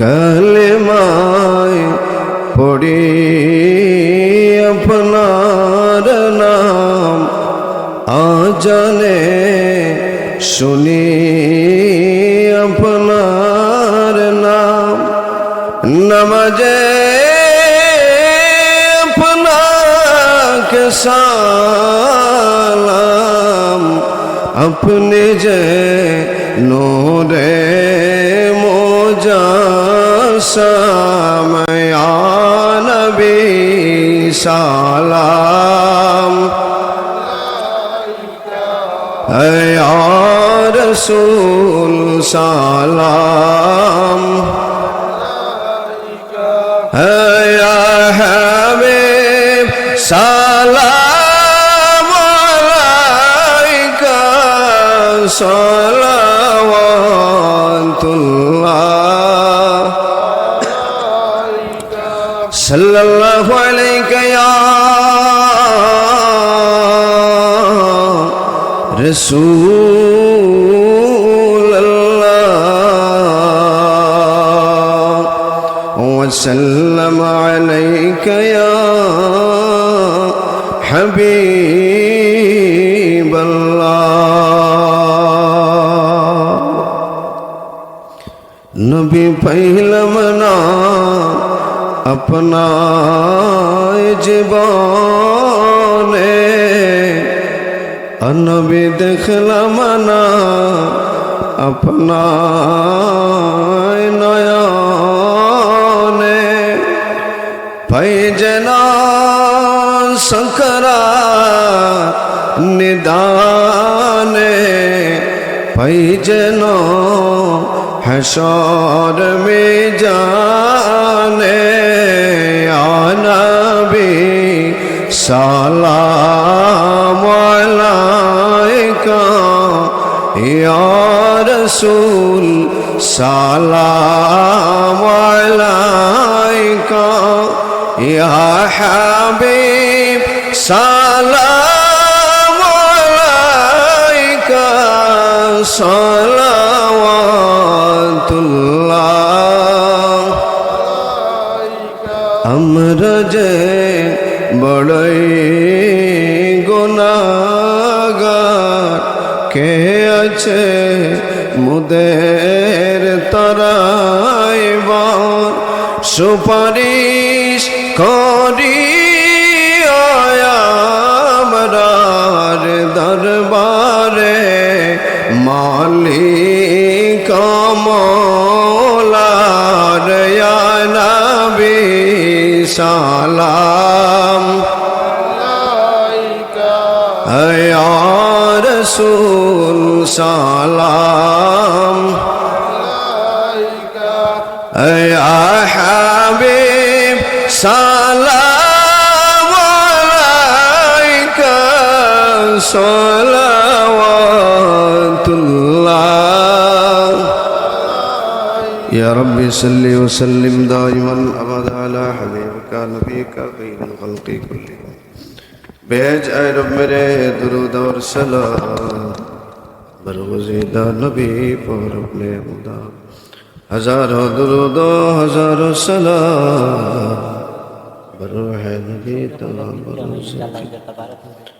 কালেমায় পড়ে আপনার নাম আজানে শুনি আপনার নাম নামাজে আপনাকে সালাম আপনি যে নোরে মোজা সময়া নবী সালাম। রসুল সালাম। হবে সালাম সলাম তুল صلى الله عليك يا رسول الله. وسلم عليك يا حبيب الله. نبي بين منام আপনার জীবনে অনবি দেখলাম না আপনার নয়নে ভাই যেন শঙ্করা নিদানে ভাই যেন হাসর মে জানে আনবী সালাম আলাইকা ইয়া রসুল সালাম আলাইকা ইয়া হাবিব সালাম সালাওয়াতুল্লাহ। আমরা যে বড়ই গুনাগার কে আছে মুদের তরাইবার সুপারিশ করি আমরার দরবারে। মালিক মৌলার নবী সালাম। রসুল সালাম। হাবিব সালাম আলাইকা رب صل وسلم دائما أبدا على حبيبك نبيك خير الخلق كلهم بھیج اے رب میرے درود اور سلام برگزیدہ نبی پر اپنے خدا ہزاروں درود و ہزاروں سلام بروح نبی تمام برو